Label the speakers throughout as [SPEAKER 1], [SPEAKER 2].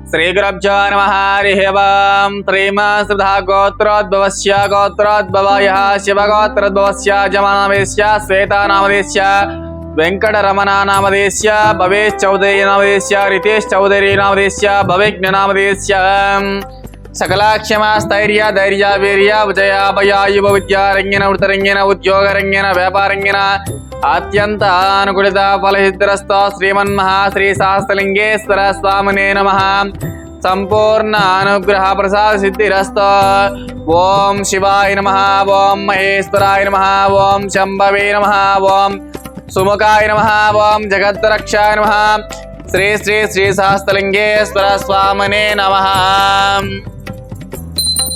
[SPEAKER 1] శ్రీగురభ్యో నమ హరి ఓం శ్రీమశ్రధా గోత్రోద్భవస్య గోత్రోద్భవాయ శివగోత్రోద్భవస్య జమానామదేశ్య శ్వేతానామదేశ్య వెంకటరమణానామదేశ్య భవేష్ చౌదరి నామదేశ్య రితేష్ చౌదరి నామదేశ్య భవేజ్ఞ నామదేశ్య సకలాక్షమాస్థైర్య ధైర్య వీర్య విజయ భయ యువ విద్యారంగిన వృతరంగిన ఉద్యోగరంగిన వ్యాపారంగిన అత్యంత అనుకూలిత ఫలసిద్ధిరస్తో శ్రీమన్మహా శ్రీ సహస్రలింగేశ్వర స్వామినే నమ. సంపూర్ణ అనుగ్రహ ప్రసాద సిద్ధిరస్తో. ఓం శివాయ నమ ఓం మహేశ్వరాయ నమ ఓం శంభవే నమ ఓం సుముఖాయ నమ ఓం జగద్రక్షాయ నమ. శ్రీ శ్రీ శ్రీ సహస్రలింగేశ్వర స్వామినే నమ.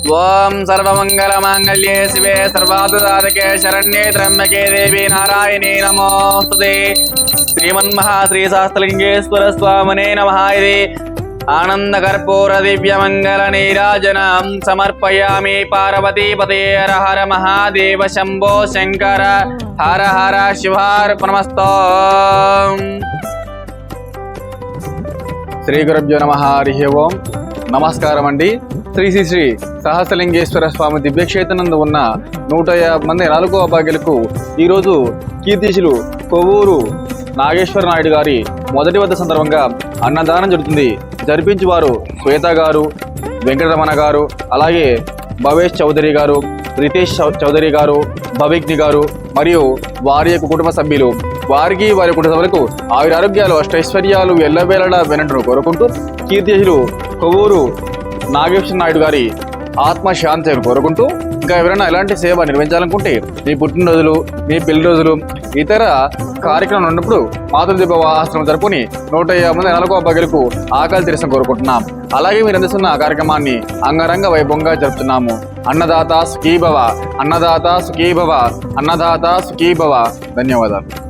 [SPEAKER 1] ఓం సర్వమంగళమాంగళ్యే శివే సర్వాదుసాధకే శరణ్యే త్రమ్యకే దేవి నారాయణే నమోస్తుతే శ్రీమన్మహా శ్రీ స్వామినే నమ ఇది. ఆనందకర్పూర దివ్యమంగళ నీరాజనం సమర్పయామి పార్వతీపతే హర హర మహాదేవ శంభో శంకర హర హర శివార్పణమస్తో. శ్రీ గురుభ్యో నమ. హరి ఓం. నమస్కారం అండి శ్రీ శ్రీ శ్రీ సహస్రలింగేశ్వర స్వామి దివ్యక్షేత్రనందు ఉన్న నూట యాభై మంది నాలుగో అభాగ్యులకు ఈరోజు కీర్తిశులు కొవ్వూరు నాగేశ్వర నాయుడు గారి మొదటి వద్ద సందర్భంగా అన్నదానం జరుగుతుంది. జరిపించి వారు శ్వేత గారు వెంకటరమణ గారు అలాగే భవేష్ చౌదరి గారు రితేష్ చౌదరి గారు భవిగ్ని గారు మరియు వారి యొక్క కుటుంబ సభ్యులు వారికి వారి కుటుంబ సభ్యులకు ఆరోగ్యాలు అష్టైశ్వర్యాలు ఎల్లవేళలా వినటం కోరుకుంటూ కీర్తిశులు కొవ్వూరు నాగేశ్వర నాయుడు గారి ఆత్మ శాంతిని కోరుకుంటూ ఇంకా ఎవరైనా ఎలాంటి సేవ నిర్వహించాలనుకుంటే మీ పుట్టినరోజులు మీ పెళ్ళి రోజులు ఇతర కార్యక్రమం ఉన్నప్పుడు మాతృదీప ఆశ్రమం జరుపుకుని నూట యాభై మంది నెలకు బగలకు ఆకలి తీర్చడం కోరుకుంటున్నాం. అలాగే మీరు అందిస్తున్న కార్యక్రమాన్ని అంగరంగ వైభవంగా జరుపుతున్నాము. అన్నదాత సుఖీభవ అన్నదాత సుఖీభవ అన్నదాత సుఖీభవ. ధన్యవాదాలు.